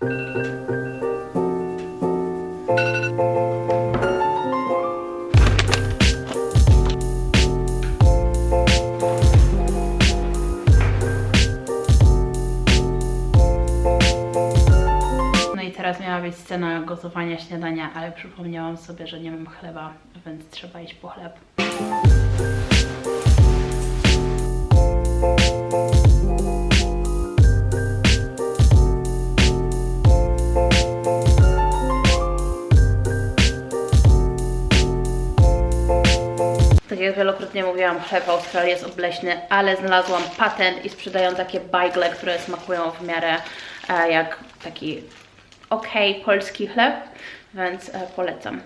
No i teraz miała być scena gotowania śniadania, ale przypomniałam sobie, że nie mam chleba, więc trzeba iść po chleb. Wielokrotnie mówiłam, chleb w Australii jest obleśny, ale znalazłam patent i sprzedają takie bajgle, które smakują w miarę e, jak taki ok polski chleb, więc e, polecam.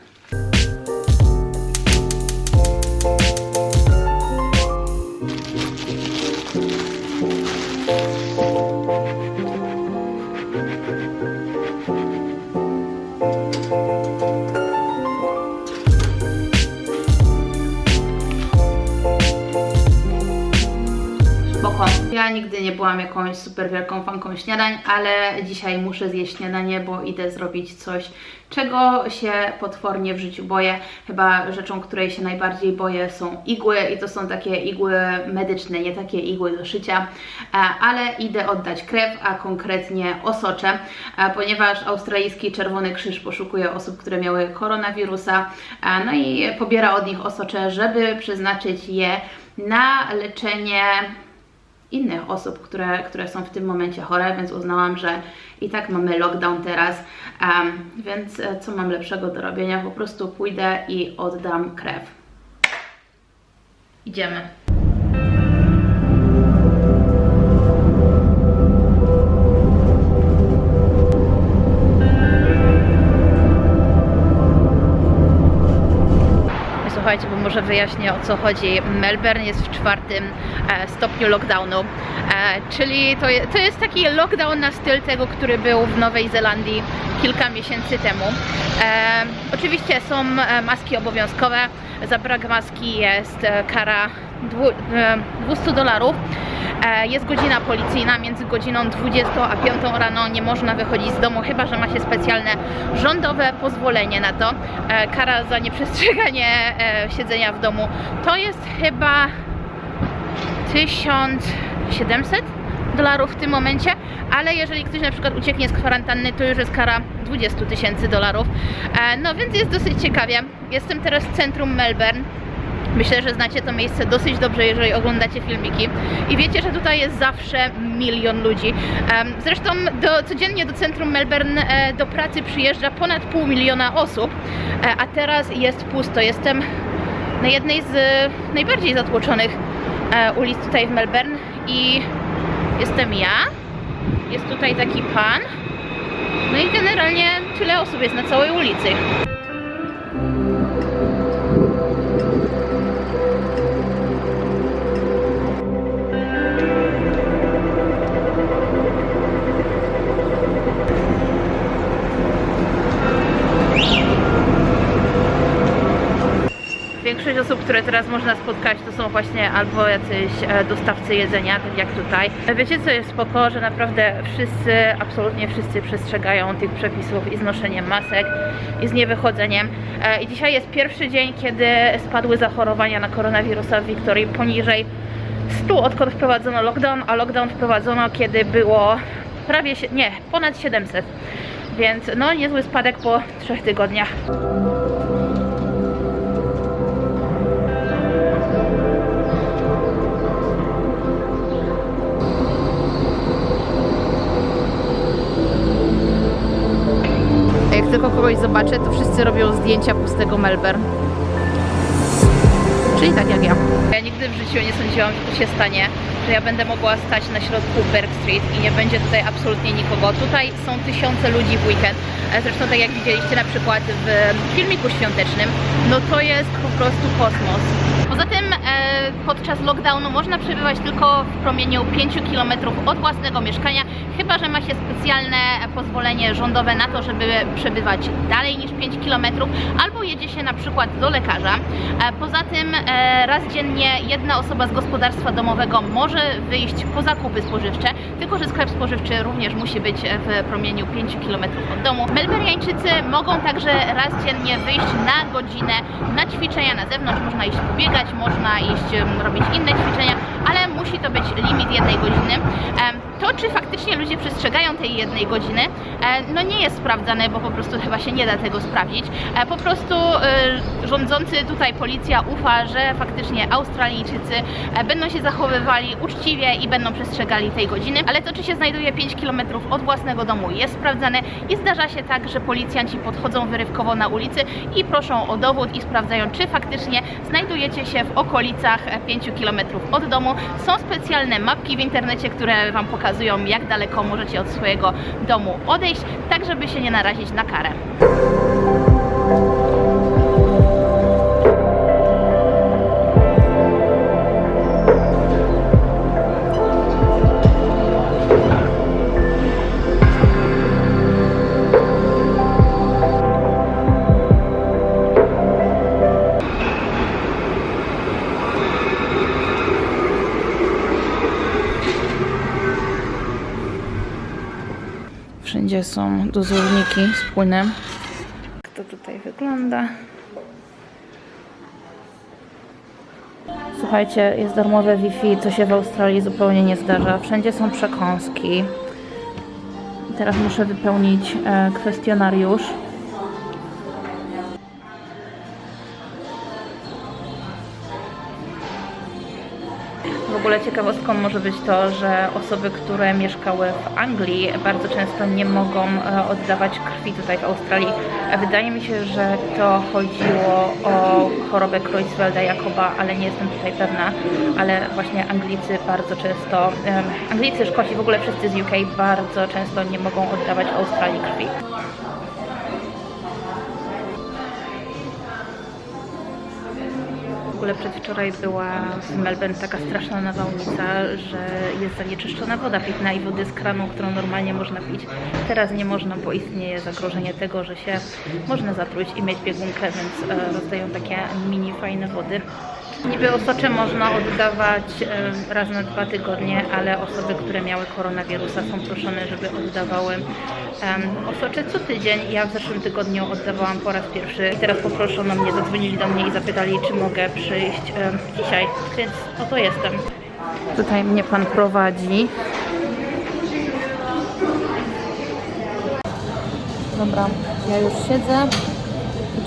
Ja nigdy nie byłam jakąś super wielką fanką śniadań, ale dzisiaj muszę zjeść śniadanie, bo idę zrobić coś, czego się potwornie w życiu boję. Chyba rzeczą, której się najbardziej boję są igły i to są takie igły medyczne, nie takie igły do szycia, E, ale idę oddać krew, a konkretnie osocze, e, ponieważ australijski Czerwony Krzyż poszukuje osób, które miały koronawirusa, e, no i pobiera od nich osocze, żeby przeznaczyć je na leczenie innych osób, które, które są w tym momencie chore, więc uznałam, że i tak mamy lockdown teraz, em, więc e, co mam lepszego do robienia? Po prostu pójdę i oddam krew. Idziemy. Słuchajcie, bo może wyjaśnię o co chodzi. Melbourne jest w czwartym e, stopniu lockdownu, e, czyli to, to jest taki lockdown na styl tego, który był w Nowej Zelandii kilka miesięcy temu. E, oczywiście są maski obowiązkowe, za brak maski jest kara 200 dolarów. E, Jest godzina policyjna, między godziną 20 a 5 rano nie można wychodzić z domu, chyba że ma się specjalne rządowe pozwolenie na to. E, Kara za nieprzestrzeganie e, siedzenia w domu to jest chyba 1700 dolarów w tym momencie, ale jeżeli ktoś na przykład ucieknie z kwarantanny, to już jest kara 20 tysięcy dolarów. E, No więc jest dosyć ciekawie. Jestem teraz w centrum Melbourne. Myślę, że znacie to miejsce dosyć dobrze, jeżeli oglądacie filmiki. I wiecie, że tutaj jest zawsze milion ludzi. Zresztą do, codziennie do centrum Melbourne e, do pracy przyjeżdża ponad pół miliona osób, e, a teraz jest pusto. Jestem na jednej z e, najbardziej zatłoczonych ulic tutaj w Melbourne i jestem ja, jest tutaj taki pan, no i generalnie tyle osób jest na całej ulicy. Większość osób, które teraz można spotkać, to są właśnie albo jacyś e, dostawcy jedzenia, tak jak tutaj. Wiecie co jest spoko, że naprawdę wszyscy, absolutnie wszyscy przestrzegają tych przepisów i z noszeniem masek i z niewychodzeniem. E, I dzisiaj jest pierwszy dzień, kiedy spadły zachorowania na koronawirusa w Wiktorii poniżej 100, odkąd wprowadzono lockdown, a lockdown wprowadzono, kiedy było prawie, nie, ponad 700. Więc no niezły spadek po trzech tygodniach. Kogoś zobaczę, to wszyscy robią zdjęcia pustego Melbourne. Czyli tak jak ja. Ja nigdy w życiu nie sądziłam, że to się stanie, że ja będę mogła stać na środku Berg Street i nie będzie tutaj absolutnie nikogo. Tutaj są tysiące ludzi w weekend. E, Zresztą tak jak widzieliście na przykład w filmiku świątecznym, no to jest po prostu kosmos. Poza tym e, podczas lockdownu można przebywać tylko w promieniu 5 km od własnego mieszkania, chyba że ma się specjalne pozwolenie rządowe na to, żeby przebywać dalej niż 5 km, albo jedzie się na przykład do lekarza. E, poza tym e, raz dziennie jedna osoba z gospodarstwa domowego może wyjść po zakupy spożywcze, tylko że sklep spożywczy również musi być w promieniu 5 km od domu. Melberiańczycy mogą także raz dziennie wyjść na godzinę na ćwiczenia na zewnątrz, można iść pobiegać, można iść em, robić inne ćwiczenia, ale musi to być limit jednej godziny. Czy faktycznie ludzie przestrzegają tej jednej godziny, e, no nie jest sprawdzane, bo po prostu chyba się nie da tego sprawdzić. E, Po prostu e, rządzący tutaj policja ufa, że faktycznie Australijczycy będą się zachowywali uczciwie i będą przestrzegali tej godziny, ale to, czy się znajduje 5 km od własnego domu jest sprawdzane i zdarza się tak, że policjanci podchodzą wyrywkowo na ulicy i proszą o dowód i sprawdzają, czy faktycznie znajdujecie się w okolicach 5 km od domu. Są specjalne mapki w internecie, które Wam pokazują, jak daleko możecie od swojego domu odejść, tak żeby się nie narazić na karę. Wszędzie są dozorniki z płynem. Jak to tutaj wygląda? Słuchajcie, jest darmowe Wi-Fi, co się w Australii zupełnie nie zdarza. Wszędzie są przekąski. Teraz muszę wypełnić e, kwestionariusz. W ogóle ciekawostką może być to, że osoby, które mieszkały w Anglii bardzo często nie mogą e, oddawać krwi tutaj w Australii. Wydaje mi się, że to chodziło o chorobę Creutzfelda Jakoba, ale nie jestem tutaj pewna. Ale właśnie Anglicy bardzo często, Anglicy, Szkoci, w ogóle wszyscy z UK bardzo często nie mogą oddawać Australii krwi. Ogóle przedwczoraj była w Melbourne taka straszna nawałnica, że jest zanieczyszczona woda pitna i wody z kranu, którą normalnie można pić. Teraz nie można, bo istnieje zagrożenie tego, że się można zatruć i mieć biegunkę, więc e, rozdają takie mini fajne wody. Niby osocze można oddawać raz na dwa tygodnie, ale osoby, które miały koronawirusa są proszone, żeby oddawały osocze co tydzień. Ja w zeszłym tygodniu oddawałam po raz pierwszy i teraz poproszono mnie, zadzwonili do mnie i zapytali, czy mogę przyjść dzisiaj, więc oto jestem. Tutaj mnie pan prowadzi. Dobra, ja już siedzę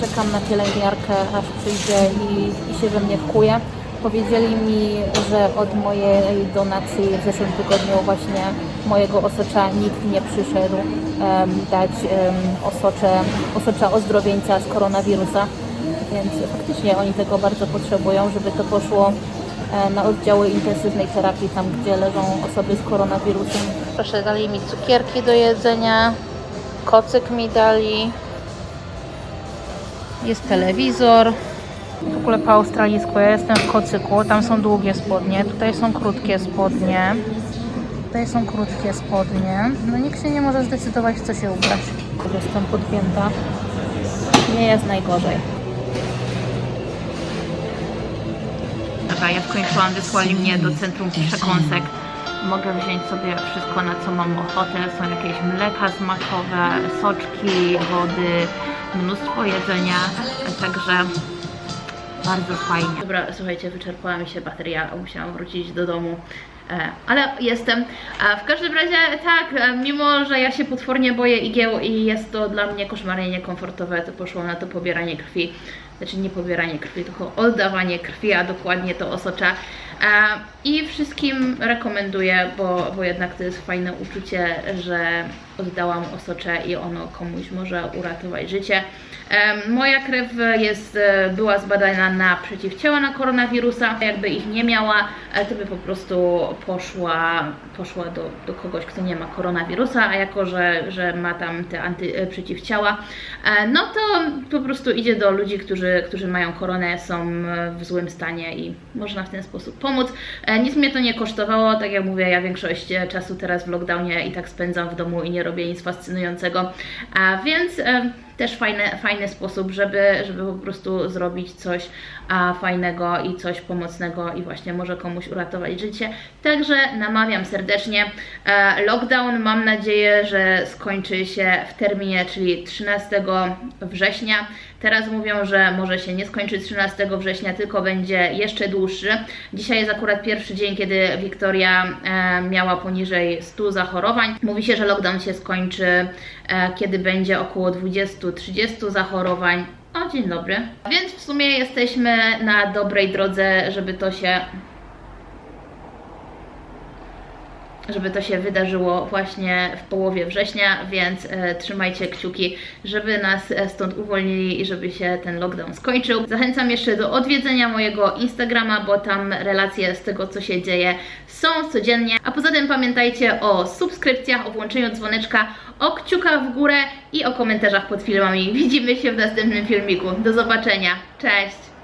czekam na pielęgniarkę, aż przyjdzie i, i się we mnie wkuje. Powiedzieli mi, że od mojej donacji w zeszłym tygodniu właśnie mojego osocza nikt nie przyszedł em, dać em, osocze, osocza ozdrowieńca z koronawirusa, więc faktycznie oni tego bardzo potrzebują, żeby to poszło e, na oddziały intensywnej terapii, tam gdzie leżą osoby z koronawirusem. Proszę, dali mi cukierki do jedzenia, kocyk mi dali, jest telewizor. W ogóle po australijsku, ja jestem w kocyku, tam są długie spodnie, tutaj są krótkie spodnie. Tutaj są krótkie spodnie. No nikt się nie może zdecydować, co się ubrać. Jestem podpięta. Nie jest najgorzej. Dobra, ja skończyłam, wysłali mnie do centrum przekąsek. Mogę wziąć sobie wszystko, na co mam ochotę. Są jakieś mleka smakowe, soczki, wody, mnóstwo jedzenia, także bardzo fajnie. Dobra, słuchajcie, wyczerpała mi się bateria, musiałam wrócić do domu. E, Ale jestem. W każdym razie tak, e, mimo że ja się potwornie boję igieł i jest to dla mnie koszmarnie niekomfortowe, to poszło na to pobieranie krwi. Znaczy nie pobieranie krwi, tylko oddawanie krwi, a dokładnie to osocza. I wszystkim rekomenduję, bo, bo jednak to jest fajne uczucie, że oddałam osocze i ono komuś może uratować życie. Moja krew jest, e, była zbadana na przeciwciała na koronawirusa. Jakby ich nie miała, e, to by po prostu poszła, poszła do, do kogoś, kto nie ma koronawirusa, a jako, że, że ma tam te anty, e, przeciwciała, no to po prostu idzie do ludzi, którzy, którzy mają koronę, są w złym stanie i można w ten sposób pomóc. Nic mnie to nie kosztowało, tak jak mówię, ja większość czasu teraz w lockdownie i tak spędzam w domu i nie robię nic fascynującego, a więc też fajny, fajny sposób, żeby, żeby po prostu zrobić coś a, fajnego i coś pomocnego i właśnie może komuś uratować życie. Także namawiam serdecznie. E, lockdown mam nadzieję, że skończy się w terminie, czyli 13 września. Teraz mówią, że może się nie skończy 13 września, tylko będzie jeszcze dłuższy. Dzisiaj jest akurat pierwszy dzień, kiedy Wiktoria e, miała poniżej 100 zachorowań. Mówi się, że lockdown się skończy, kiedy będzie około 20-30 zachorowań. O, dzień dobry. Więc w sumie jesteśmy na dobrej drodze, żeby to się żeby to się wydarzyło właśnie w połowie września, więc e, trzymajcie kciuki, żeby nas e, stąd uwolnili i żeby się ten lockdown skończył. Zachęcam jeszcze do odwiedzenia mojego Instagrama, bo tam relacje z tego, co się dzieje, są codziennie. A poza tym pamiętajcie o subskrypcjach, o włączeniu dzwoneczka, o kciukach w górę i o komentarzach pod filmami. Widzimy się w następnym filmiku. Do zobaczenia. Cześć!